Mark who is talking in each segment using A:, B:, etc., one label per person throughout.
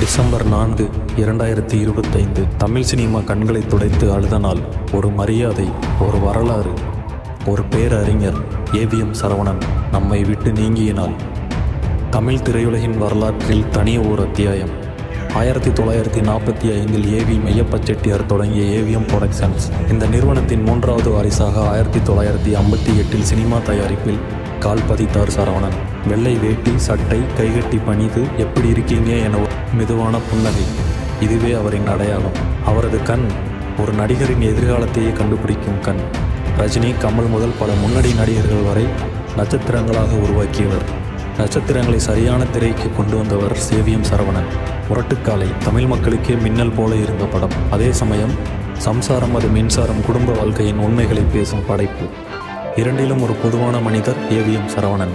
A: December நான்கு இரண்டாயிரத்தி இருபத்தைந்து தமிழ் சினிமா கண்களை துடைத்து அழுத நாள் ஒரு மரியாதை ஒரு வரலாறு ஒரு பேரறிஞர் ஏவிஎம் சரவணன் நம்மை விட்டு நீங்கிய நாள் தமிழ் திரையுலகின் வரலாற்றில் தனி ஓர் அத்தியாயம். ஆயிரத்தி தொள்ளாயிரத்தி நாற்பத்தி ஐந்தில் ஏவி மெய்யப்ப செட்டியார் தொடங்கிய ஏவிஎம் புரொடக்ஷன்ஸ் இந்த நிறுவனத்தின் மூன்றாவது வாரிசாக ஆயிரத்தி தொள்ளாயிரத்தி ஐம்பத்தி எட்டில் சினிமா தயாரிப்பில் கால் பதித்தார் சரவணன். வெள்ளை வேட்டி சட்டை கைகட்டி பணிது எப்படி இருக்கீங்க? என ஒரு மெதுவான புன்னகை. இதுவே அவரின் அடையாளம். அவரது கண் ஒரு நடிகரின் எதிர்காலத்தையே கண்டுபிடிக்கும் கண். ரஜினி கமல் முதல் பல முன்னணி நடிகர்கள் வரை நட்சத்திரங்களாக உருவாக்கியவர். நட்சத்திரங்களை சரியான திரைக்கு கொண்டு வந்தவர் சேவியம் சரவணன். முரட்டுக்காலை தமிழ் மக்களுக்கே மின்னல் போல இருந்த படம். அதே சமயம் சம்சாரம் அது மின்சாரம் குடும்ப வாழ்க்கையின் உண்மைகளை பேசும் படைப்பு. இரண்டிலும் ஒரு பொதுவான மனிதர் ஏவிஎம் சரவணன்.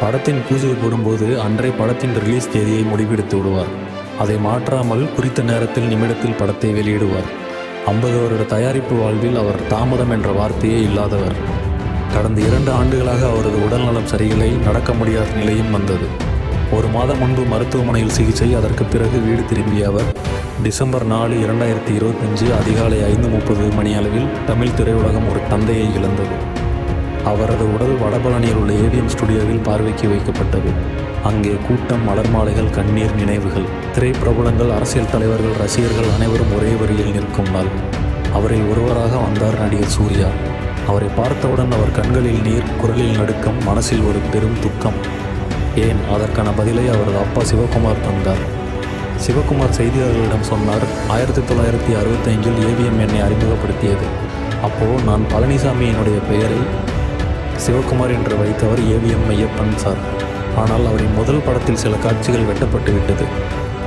A: படத்தின் பூஜை போடும்போது அன்றே படத்தின் ரிலீஸ் தேதியை முடிவெடுத்து விடுவார். அதை மாற்றாமல் குறித்த நேரத்தில் நிமிடத்தில் படத்தை வெளியிடுவார். ஐம்பது வருட தயாரிப்பு வாழ்வில் அவர் தாமதம் என்ற வார்த்தையே இல்லாதவர். கடந்த இரண்டு ஆண்டுகளாக அவரது உடல்நலம் சரியில்லை நடக்க முடியாத நிலையும் வந்தது. ஒரு மாதம் முன்பு மருத்துவமனையில் சிகிச்சை அதற்கு பிறகு வீடு திரும்பிய அவர் டிசம்பர் நாலு இரண்டாயிரத்தி இருபத்தஞ்சு அதிகாலை ஐந்து முப்பது மணி அளவில் தமிழ் திரையுலகம் ஒரு தந்தையை இழந்தது. அவரது உடல் வடபழனியில் உள்ள ஏவிஎம் ஸ்டுடியோவில் பார்வைக்கு வைக்கப்பட்டது. அங்கே கூட்டம் மலர் மாலைகள் கண்ணீர் நினைவுகள் திரைப்பிரபலங்கள் அரசியல் தலைவர்கள் ரசிகர்கள் அனைவரும் ஒரே வரியில் நிற்கும் நாள். அவரை ஒருவராக வந்தார் நடிகர் சூர்யா. அவரை பார்த்தவுடன் அவர் கண்களில் நீர் குரலில் நடுக்கம் மனசில் ஒரு பெரும் துக்கம். ஏன்? அதற்கான பதிலை அவரது அப்பா சிவகுமார் தந்தார். சிவகுமார் செய்தியாளர்களிடம் சொன்னார் ஆயிரத்தி தொள்ளாயிரத்தி அறுபத்தைந்தில் ஏவிஎம் என்னை அறிமுகப்படுத்தியது. அப்போது நான் பழனிசாமி என்னுடைய பெயரை சிவகுமார் என்று வைத்தவர் ஏவிஎம் ஐயப்பன் சார். ஆனால் அவரின் முதல் படத்தில் சில காட்சிகள் வெட்டப்பட்டு விட்டது.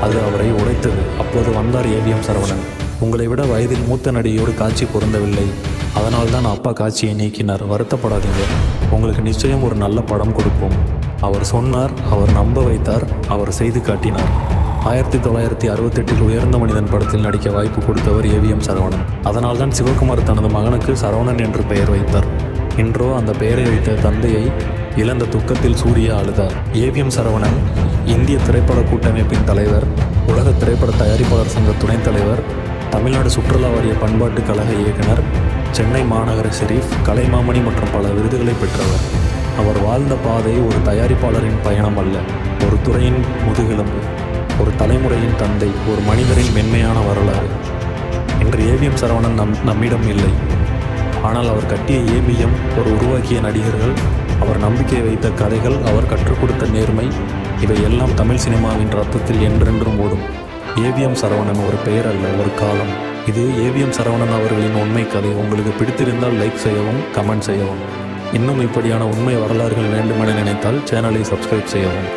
A: அது அவரை உடைத்தது. அப்போது வந்தார் ஏவிஎம் சரவணன். உங்களை விட வயதில் மூத்த நடிகையோடு காட்சி பொருந்தவில்லை. அதனால் தான் அப்பா காட்சியை நீக்கினார். வருத்தப்படாதீங்க. உங்களுக்கு நிச்சயம் ஒரு நல்ல படம் கொடுப்போம். அவர் சொன்னார் அவர் நம்ப வைத்தார் அவர் செய்து காட்டினார். ஆயிரத்தி தொள்ளாயிரத்தி அறுபத்தெட்டில் உயர்ந்த மனிதன் படத்தில் நடிக்க வாய்ப்பு கொடுத்தவர் ஏவிஎம் சரவணன். அதனால்தான் சிவகுமார் தனது மகனுக்கு சரவணன் என்று பெயர் வைத்தார். என்றோ அந்த பெயரை வைத்த தந்தையை இழந்த துக்கத்தில் சூர்யா அழுதார். ஏவிஎம் சரவணன் இந்திய திரைப்பட கூட்டமைப்பின் தலைவர் உலக திரைப்பட தயாரிப்பாளர் சங்க துணைத் தலைவர் தமிழ்நாடு சுற்றுலா வாரிய பண்பாட்டு கழக இயக்குனர் சென்னை மாநகர ஷெரீஃப் கலைமாமணி மற்றும் பல விருதுகளை பெற்றவர். அவர் வாழ்ந்த பாதை ஒரு தயாரிப்பாளரின் பயணம் அல்ல ஒரு துறையின் முதுகெலும்பு ஒரு தலைமுறையின் தந்தை ஒரு மனிதரின் மென்மையான வரலாறு. இன்று ஏவிஎம் சரவணன் நம் நம்மிடம் இல்லை. ஆனால் அவர் கட்டிய ஏபிஎம் ஒரு உருவாக்கிய நடிகர்கள் அவர் நம்பிக்கை வைத்த கதைகள் அவர் கற்றுக் கொடுத்த நேர்மை இவை எல்லாம் தமிழ் சினிமாவின் ரத்தத்தில் என்றென்றும் ஓடும். ஏவிஎம் சரவணன் ஒரு பெயர் அல்ல ஒரு காலம். இது ஏவிஎம் சரவணன் அவர்களின் உண்மை கதை. உங்களுக்கு பிடித்திருந்தால் லைக் செய்யவும் கமெண்ட் செய்யவும். இன்னும் இப்படியான உண்மை வரலாறுகள் வேண்டுமென நினைத்தால் சேனலை சப்ஸ்கிரைப் செய்யவும்.